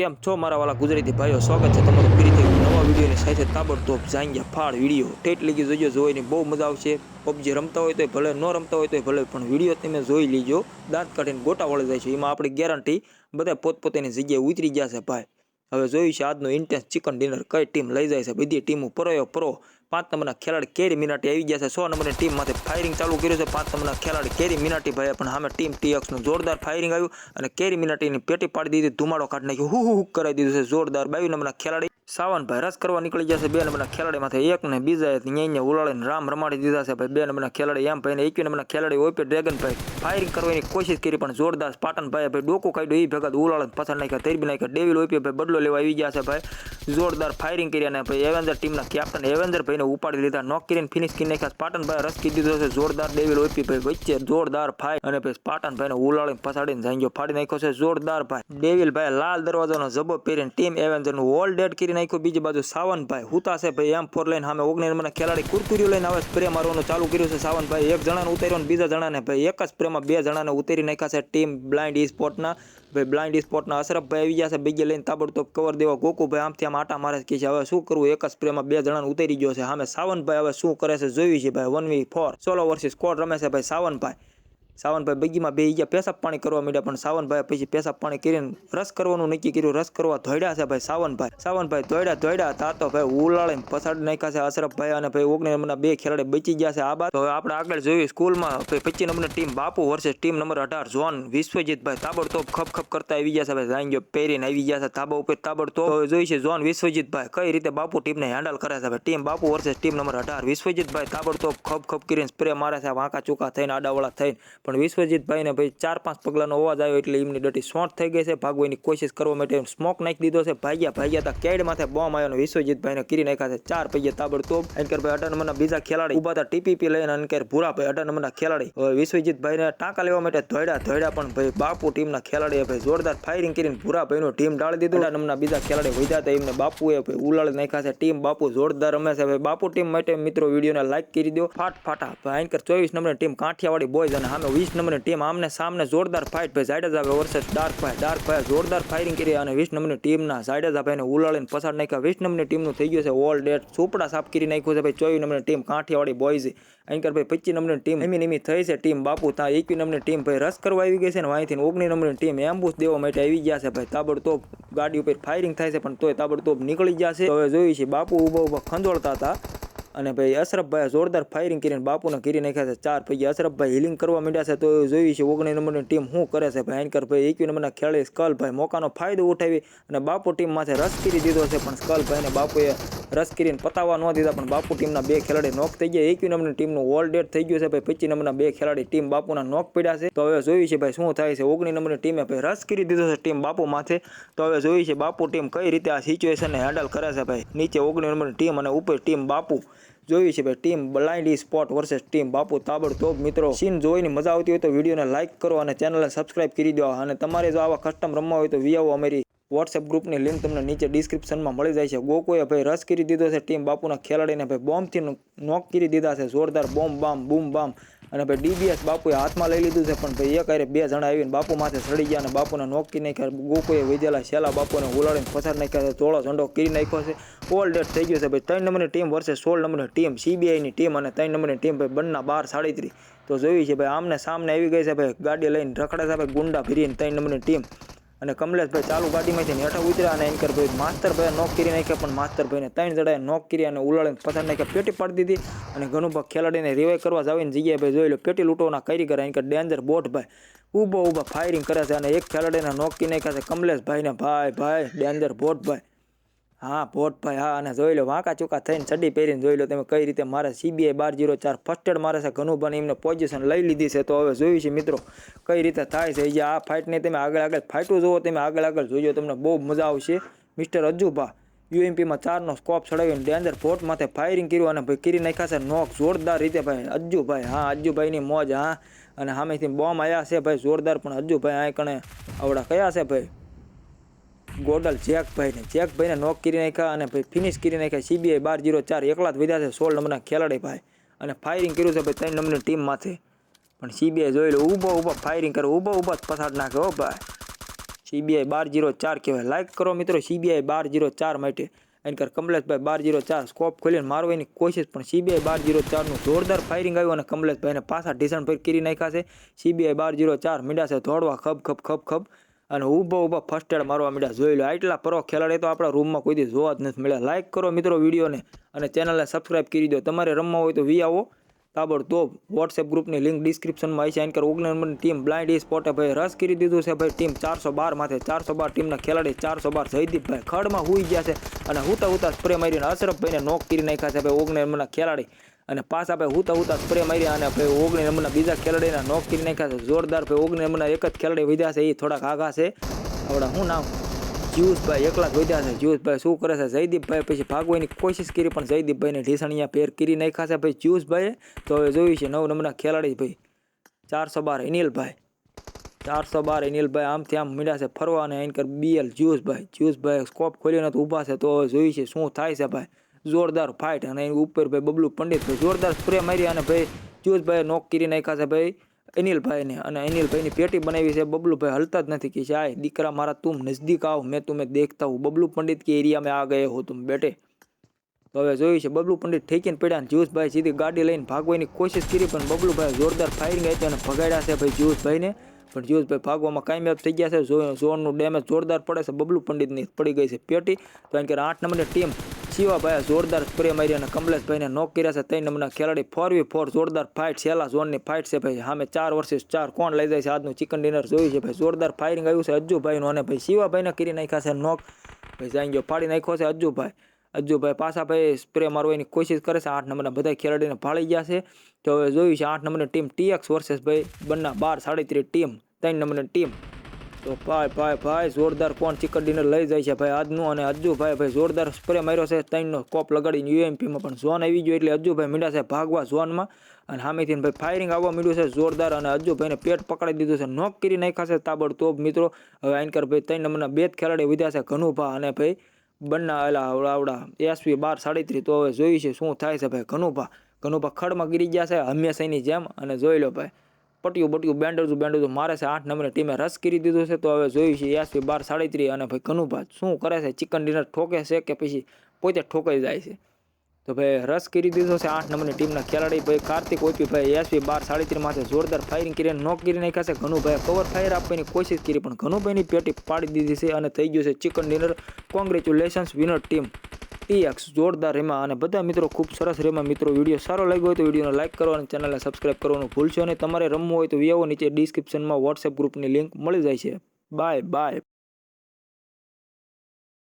કેમ છો મારા વાલા ગુજરાતી ભાઈઓ? સ્વાગત છે તમારું ફરીથી નવા વિડીયોની સાથે તાબડતોબ જાંગ્યા ફાળ વીડિયો. ઠેઠ લીગી જોજો, જોઈને બહુ મજા આવશે. પબજી રમતા હોય તો ભલે ન રમતા હોય તો ભલે, પણ વીડિયો તમે જોઈ લીજો. દાંત કાઢીને ગોટા વળી જાય છે. એમાં આપણી ગેરંટી બધા પોતપોતાની જગ્યાએ ઉતરી ગયા છે ભાઈ. હવે જોયું છે, આજનું ઇન્ટેન્સ ચિકન ડિનર કઈ ટીમ લઈ જાય છે? બધી ટીમો પરોયો પરો પાંચ નંબરના ખેલાડી કેરી મિનાટી આવી ગયા છે. સો નંબરની ટીમમાંથી ફાયરિંગ ચાલુ કર્યું છે. પાંચ નંબરના ખેલાડી કેરી મિનાટી ભાઈ પણ સામે ટીમ ટીએક્સનું જોરદાર ફાયરિંગ આવ્યું અને કેરી મિનાટીની પેટી પાડી દીધી. ધુમાડો કાઢી નાખ્યો. હુ હુ કરાવી દીધું છે. જોરદાર બાવી નંબરના ખેલાડી સાવનભાઈ રસ કરવા નીકળી જશે બે નંબરના ખેલાડીમાંથી એક ને બીજા અહીંયા ઉલાળીને રામ રમાડી દીધા છે. ભાઈ, બે નંબરના ખેલાડી એમ ભાઈને એકવી નંબરના ખેલાડી ઓપે ડ્રેગનભાઈ ફાયરિંગ કરવાની કોશિશ કરી પણ જોરદાર પાટણભાઈ ભાઈ ડોકું કાઢ્યું. એ ભેગા ઉલાળીને પસાર નાખ્યા. તેરબી નાખ્યા. ડેવિલ ઓપી ભાઈ બદલો લેવા આવી ગયા છે. ભાઈ, જોરદાર ફાયરિંગ કરી અને ભાઈ એવેન્જર ટીમના કેપ્ટન એવેન્જર ભાઈને ઉપાડી લીધા. નોક કરીને ફિનિશ કરી નાખ્યા. પાટણભાઈ રસ કીધી દીધો છે, જોરદાર ડેવિલ ઓપી ભાઈ, વચ્ચે જોરદાર ફાઈ અને પછી પાટણભાઈને ઉલાળીને ફસાડીને જાંગીઓ ફાડી નાખ્યો છે, જોરદાર ભાઈ. ડેવિલ ભાઈ લાલ દરવાજાનો જબો પહેરીને ટીમ એવેન્જરનું ઓલ ડેડ કરી નાખ્યું. બીજી બાજુ સાવનભાઈ હુતા છે ભાઈ, એમ ફોર લઈને સામે ઓગણીસ નંબરના ખેલાડી કુરકુરીઓ લઈને આવે સ્પ્રે મારવાનું ચાલુ કર્યું છે સાવનભાઈ એક જણાને ઉતાર્યો ને બીજા જણાને ભાઈ એક જ સ્પ્રેમાં બે જણાને ઉતારી નાખ્યા છે. ટીમ બ્લાઇન્ડ ઈ સ્પોર્ટના ભાઈ બ્લાઇન્ડ સ્પોટના અશરફભાઈ આવી ગયા છે, બીજે લઈને તાબડતોબ કવર દેવા. ગોકુભાઈ આમથી આમ આટા મારે છે હવે શું કરવું? એક જ સ્પ્રેમાં બે જણાને ઉતરી ગયો છે. સામે સાવનભાઈ હવે શું કરે છે, જોયું છે ભાઈ? One v four solo versus squad રમે છે ભાઈ સાવનભાઈ. સાવનભાઈ બગીમાં બે ગયા પેશાબ પાણી કરવા માંડ્યા, પણ સાવનભાઈ પછી પેશાબ પાણી કરીને રસ કરવાનું નક્કી કર્યું. રસ કરવા ધોડ્યા છે ભાઈ સાવનભાઈ. સાવનભાઈ ધોડ્યા ધોડ્યા તા તો ભાઈ ઉલાળીને પછાડી નાખ્યા છે અશરફભાઈ અને ભાઈ ઓગણીસ નંબરના બે ખેલાડી બચી ગયા છે આ બાદ. હવે આપણે આગળ જોયું સ્કૂલમાં ભાઈ પચીસ નંબરની team Bapu versus team number અઢાર, ઝોન વિશ્વજીતભાઈ તાબડતોબ ખપ ખપ કરતા આવી ગયા છે ભાઈ. જાંગીઓ પહેરીને આવી ગયા છે તાબા ઉપર તાબડતોબ. હવે જોઈ છે ઝોન વિશ્વજીતભાઈ કઈ રીતે બાપુ ટીમને હેન્ડલ કરે છે ભાઈ. Team Bapu versus team number અઢાર, વિશ્વજીતભાઈ તાબડતોબ ખપ ખપ કરીને સ્પ્રે મારે છે, વાંકા ચૂકા થઈને આડાવાળા થઈને. પણ વિશ્વજીતભાઈને ભાઈ ચાર પાંચ પગલાનો અવાજ આવ્યો એટલે એમની ડટી શોર્ટ થઈ ગઈ છે. ભાગવાની કોશિશ કરવા માટે સ્મોક નાખી દીધો છે. ભાગ્યા ભાગ્યા તા કેડ માથે બોમ્બ આવ્યો વિશ્વજીતભાઈને કરી નાખ્યા છે. ચાર પૈયા તાબડતોબ. અંકરભાઈ અઢાર નંબરના બીજા ખેલાડી ઊભા હતા ટીપીપી લઈને અંકર ભૂરાભાઈ અઢાર નંબરના ખેલાડી. હવે વિશ્વજીતભાઈને ટાંકા લેવા માટે ધોડ્યા ધોડ્યા પણ ભાઈ બાપુ ટીમના ખેલાડીએ ભાઈ જોરદાર ફાયરિંગ કરીને ભૂરાભાઈનું ટીમ ડાળી દીધું. અઢાર નંબરના બીજા ખેલાડી વધ્યા હતા. એમને બાપુએ ભાઈ ઉલાળી નાખ્યા છે. ટીમ બાપુ જોરદાર રમે છે. ભાઈ બાપુ ટીમ માટે મિત્રો વિડીયોને લાઈક કરી દો ફાટ ફાટા ભાઈ અંકર ચોવીસ નંબરની ટીમ કાઠિયાવાડી બોયઝ અને સામે વીસ નંબરની ટીમ આમને સામને જોરદાર ફાઇટ ભાઈ જાડેજાભાઈ વર્સેસ ડાર્ક ભાઈ ડાર્ક ભાઈ જોરદાર ફાયરિંગ કરી અને વીસ નંબરની ટીમના જાડેજાભાઈને ઉલાળીને પસાર નાખ્યા. વીસ નંબરની ટીમનું થઈ ગયું છે ઓલ ડેટ સુપડા સાફ કરી નાખ્યું છે ભાઈ ચોવીસ નંબરની ટીમ કાંઠિયાવાડી બોયઝ અહીંકર ભાઈ પચીસ નંબરની ટીમ એમી નિમી થઈ છે ટીમ બાપુ. ત્યાં એકવી નંબરની ટીમ ભાઈ રસ કરવા આવી ગઈ છે ને અહીંથી ઓગણીસ નંબરની ટીમ એમ્બુસ દેવા માટે આવી ગયા છે ભાઈ. તાબડતોબ ગાડી ઉપર ફાયરિંગ થાય છે પણ તોય તાબડતોબ નીકળી ગયા છે. હવે જોયું છે બાપુ ઊભા ઊભા ખંજોળતા હતા. અને ભાઈ અશરફભાઈ જોરદાર ફાયરિંગ કરીને બાપુને ઘીરી નાખ્યા છે. ચાર પૈકી અશરફભાઈ હિલિંગ કરવા માંડ્યા છે. તો જોઈ છે ઓગણીસ નંબરની ટીમ શું કરે છે. ભાઈ એન્કર ભાઈ એકવી નંબરના ખેલાડી સ્કલ ભાઈ મોકાનો ફાયદો ઉઠાવી અને બાપુ ટીમ માથે રસ કરી દીધો છે. પણ સ્કલ ભાઈને બાપુએ રસ કરીને પતાવવા ન દીધા, પણ બાપુ ટીમના બે ખેલાડી નોક થઈ ગયા. એકવી નંબરની ટીમનું ઓલ ડેટ થઈ ગયું છે ભાઈ. પચીસ નંબરના બે ખેલાડી ટીમ બાપુના નોક પડ્યા છે. તો હવે જોયું છે ભાઈ શું થાય છે. ઓગણીસ નંબરની ટીમે ભાઈ રસ કરી દીધો છે ટીમ બાપુ માથે. તો હવે જોયું છે બાપુ ટીમ કઈ રીતે આ સિચ્યુએશનને હેન્ડલ કરે છે ભાઈ. નીચે ઓગણીસ નંબરની ટીમ અને ઉપર ટીમ બાપુ. જોયું છે ભાઈ team blind spot versus team Bapu તાબડતોબ મિત્રો. સીન જોઈને મજા આવતી હોય તો વિડીયોને લાઇક કરો અને ચેનલને સબસ્ક્રાઇબ કરી દો. અને તમારે જો આવા કસ્ટમ રમવા હોય તો વિયાવો અમારી. વોટ્સએપ ગ્રુપની લિંક તમને નીચે ડિસ્ક્રિપ્શનમાં મળી જાય છે. ગોકોએ ભાઈ રસ કરી દીધો છે ટીમ બાપુના ખેલાડીને. ભાઈ બોમ્બથી નોક કરી દીધા છે. જોરદાર બોમ્બ બામ બૂમ બામ અને ભાઈ ડીબીએસ બાપુએ હાથમાં લઈ લીધું છે, પણ ભાઈ એક અરે બે જણા આવીને બાપુ માથે સડી ગયા અને બાપુને નોકી નાખ્યા. ગોકોએ વિજેલા શેલા બાપુને ઉલાડીને પસાર નાખ્યા છે. ચોળો ઝંડો કરી નાખ્યો છે. ઓલ ડેટ થઈ ગયો છે ભાઈ. ત્રણ નંબરની ટીમ વર્ષે સોળ નંબરની ટીમ સીબીઆઈની ટીમ અને ત્રણ નંબરની ટીમ ભાઈ બંને બાર સાડત્રીસ. તો જોયું છે ભાઈ, આમને સામને આવી ગઈ છે ભાઈ. ગાડી લઈને રખડે છે ભાઈ, ગુંડા ફિરીને ત્રણ નંબરની ટીમ અને કમલેશભાઈ ચાલુ ગાડીમાંથી હેઠા ઉતર્યા અને એન્કર ભાઈ માસ્તરભાઈ નોક કરી નાખ્યા, પણ માસ્તરભાઈને ત્રણ જડાએ નોક કરી અને ઉલાળીને પસાર નાખ્યા, પેટી પાડી દીધી અને ઘણું ભાગ ખેલાડીને રિવાઈ કરવા જાવીને જગ્યાએ ભાઈ જોઈ લો, પેટી લૂંટવાના કરે એન્કર ડેન્જર બોટ ભાઈ. ઊભો ઊભા ફાયરિંગ કરે છે અને એક ખેલાડીને નોક કરી નાખ્યા છે કમલેશભાઈને. ભાઈ ભાઈ ડેન્જર બોટ ભાઈ. હા પોટભાઈ હા, અને જોઈ લો, વાંકા ચૂકા થઈને ચડી પહેરીને જોઈ લો તમે કઈ રીતે મારે સીબીઆઈ બાર જીરો ચાર ફર્સ્ટેડ મારે છે બને એમને પોઝિશન લઈ લીધી છે. તો હવે જોયું છે મિત્રો કઈ રીતે થાય છે. જે આ ફાઇટને તમે આગળ આગળ ફાઇટું જુઓ તમે આગળ આગળ જોજો, તમને બહુ મજા આવશે. મિસ્ટર અજુભા યુએમપીમાં ચારનો સ્કોપ ચડાવીને ડેન્જર માથે ફાયરિંગ કર્યું અને ભાઈ કરી નાખ્યા છે નોક જોરદાર રીતે ભાઈ. અજ્જુભાઈ હા અજ્જુભાઈની મોજ, હા. અને સામેથી બોમ્બ આવ્યા છે ભાઈ, જોરદાર. પણ અજ્જુભાઈ આ કણે, આવડા કયા છે ભાઈ? ગોડલ, જેકભાઈને જેકભાઈને નોક કરી નાખ્યા અને ભાઈ ફિનિશ કરી નાખ્યા. સીબીઆઈ બાર જીરો ચાર, એકલા જ વધ્યા છે, સોળ નંબરના ખેલાડી ભાઈ. અને ફાયરિંગ કર્યું છે ભાઈ ત્રણ નંબરની ટીમ માથે. પણ સીબીઆઈ જોઈ લો, ઊભો ઊભો ફાયરિંગ કરે, ઊભો ઊભો જ પછાડ નાખે હો ભાઈ. સીબીઆઈ બાર જીરો ચાર કહેવાય. લાઇક કરો મિત્રો સીબીઆઈ બાર જીરો ચાર માટે. એન કર કમલેશભાઈ બાર જીરો ચાર સ્કોપ ખોલીને મારવાની કોશિશ, પણ સીબીઆઈ બાર જીરો ચારનું જોરદાર ફાયરિંગ આવ્યું અને કમલેશભાઈને પાછા ઢીસણ પર કરી નાખ્યા છે. સીબીઆઈ બાર જીરો ચાર મીડા છે દોડવા ખબ ખબ ખબ ખબ અને ઊભો ઊભા ફર્સ્ટ એડ મારવા મીડા જોઈ લો આટલા પરો ખેલાડી તો આપણા રૂમમાં કોઈ દી જોવા જ નથી મળ્યા. લાઇક કરો મિત્રો વિડીયોને અને ચેનલને સબસ્ક્રાઇબ કરી દો. તમારે રમવા હોય તો વી આવો. તાબડતોબ વોટ્સએપ ગ્રુપની લિંક ડિસ્ક્રિપ્શનમાં આવી છે. એન્કર ઓગણ નંબરની ટીમ બ્લાઇન્ડ ઈ સ્પોટે ભાઈ રસ કરી દીધું છે ભાઈ ટીમ ચારસો બાર માથે. ચારસો બાર ટીમના ખેલાડી ચારસો બાર. જયદીપભાઈ ખડમાં હુઈ ગયા છે. અને હુતા હુતા સ્પ્રે મારીને અશરફભાઈને નોક કરી નાખ્યા છે ભાઈ ઓગણ નંબરના ખેલાડી. અને પાસ ભાઈ હુતા હુતા સ્પ્રે માર્યા અને ભાઈ ઓગણી નંબરના બીજા ખેલાડીના નોક કરી નાખ્યા છે. જોરદાર ભાઈ ઓગણી નંબરના એક જ ખેલાડી વધ્યા છે. એ થોડાક આઘા છે. આપણા શું નામ? જ્યુસભાઈ એકલા જ વધ્યા છે. જ્યુસભાઈ શું કરે છે? જયદીપભાઈ પછી ભાગવાની કોશિશ કરી, પણ જયદીપભાઈને ઢીસણિયા પેર કરી નાખ્યા છે ભાઈ જીવસભાઈએ તો હવે જોયું છે નવ નંબરના ખેલાડી ભાઈ. ચારસો બાર અનિલભાઈ. ચારસો બાર અનિલભાઈ આમથી આમ મીડ્યા છે ફરવા અને એન્કર બીએલ જ્યુસભાઈ. જ્યુસભાઈ સ્કોપ ખોલીને તો ઊભા છે. તો હવે જોયું છે શું થાય છે ભાઈ. જોરદાર ફાઇટ અને એની ઉપર ભાઈ બબલુ પંડિત ભાઈ જોરદાર સ્પ્રે મારી અને ભાઈ જ્યોતભાઈએ નોક કરી નાખ્યા છે ભાઈ અનિલભાઈને. અને અનિલભાઈની પેટી બનાવી છે. બબલુભાઈ હલતા જ નથી કે છે. આય, દીકરા મારા, તું નજદીક આવ. મેં તુમે દેખતા હું. બબલુ પંડિત કે એરિયામાં આ ગયે હો તું. બેટે. તો હવે જોયું છે. બબલુ પંડિત ઠેકીને પડ્યા અને જ્યુસભાઈ સીધી ગાડી લઈને ભાગવાની કોશિશ કરી, પણ બબલુભાઈ જોરદાર ફાયરિંગ આપી અને ભગાડ્યા છે ભાઈ જ્યુસભાઈને પણ જ્યુસભાઈ ભાગવામાં કામયાબ થઈ ગયા છે. ઝોનનું ડેમેજ જોરદાર પડે છે. બબલુ પંડિતની પડી ગઈ છે પેટી. તો એમ કે આઠ નંબરની ટીમ શિવાભાઈએ જોરદાર સ્પ્રે મારી અને કમલેશભાઈને નોક કર્યા છે. ત્રણ નંબરના ખેલાડી ફોર વી ફોર જોરદાર ફાઇટ છેલ્લા ઝોનની ફાઇટ છે ભાઈ. સામે ચાર વર્ષે ચાર કોણ લઈ જાય છે? આજનું ચિકન ડિનર જોયું છે ભાઈ. જોરદાર ફાયરિંગ આવ્યું છે અજ્જુભાઈનું અને ભાઈ શિવાભાઈને કરી નાખ્યા છે નોક ભાઈ જાંગીઓ ફાડી નાખ્યો છે અજ્જુભાઈ અજ્જુભાઈ પાછા ભાઈ સ્પ્રે મારવાની કોશિશ કરે છે. આઠ નંબરના બધા ખેલાડીને ફાળી ગયા છે. તો હવે જોયું છે આઠ નંબરની ટીમ ટીએક્સ વર્સેસ ભાઈ બંને બાર સાડત્રીસ ટીમ ત્રણ નંબરની ટીમ તો ભાઈ ભાઈ ભાઈ, જોરદાર કોણ ચિકન ડિનર લઈ જાય છે ભાઈ? આજનું અને અજ્જુભાઈ ભાઈ જોરદાર સ્પ્રે માર્યો છે, ત્રણનો કોપ લગાડીને યુએમપીમાં પણ ઝોન આવી ગયો એટલે અજ્જુભાઈ મીડા છે ભાગવા ઝોનમાં અને સામેથી ભાઈ ફાયરિંગ આવવા માંડ્યું છે, જોરદાર અને અજ્જુભાઈને પેટ પકડી દીધું છે નોક કરી નાખાશે તાબડતોબ. મિત્રો, હવે આઈનકર ભાઈ ત્રણ નંબરના બે જ ખેલાડી વધ્યા છે, ઘનુભા અને ભાઈ બંને એલા આવડા એસવી બાર સાડત્રીસ. તો હવે જોયું છે શું થાય છે ભાઈ ઘનુભા. ઘનુભા ખડમાં ગીરી ગયા છે, હંમેશાની જેમ. અને જોઈ લો ભાઈ પટ્યું બટ્યું બેન્ડરજું બેન્ડરજું મારે છે આઠ નંબરની ટીમે રસ કરી દીધો છે. તો હવે જોયું છે એસવી બાર સાડત્રીસ અને ભાઈ કનુભાત શું કરે છે? ચિકન ડિનર ઠોકે છે કે પછી પોતે ઠોકાઈ જાય છે? તો ભાઈ રસ કરી દીધો છે આઠ નંબરની ટીમના ખેલાડી. ભાઈ કાર્તિક ઓપી ભાઈ એસવી બાર સાડત્રીસ માથે જોરદાર ફાયરિંગ કરીને નોક કરી નાખ્યા છે. ઘનુભાઈ કવર ફાયર આપવાની કોશિશ કરી પણ ઘનુભાઈની પેટી પાડી દીધી છે અને થઈ ગયું છે chicken dinner congratulations winner team TX જોરદાર રેમા અને બધા મિત્રો ખૂબ સરસ રેમા મિત્રો વીડિયો સારો લાગ્યો હોય તો વિડીયોને લાઇક કરો અને ચેનલને સબસ્ક્રાઇબ કરવાનું ભૂલશો અને તમારે રમવું હોય તો વિયાવો નીચે ડિસ્ક્રિપ્શનમાં વોટ્સએપ ગ્રુપની લિંક મળી જાય છે. Bye bye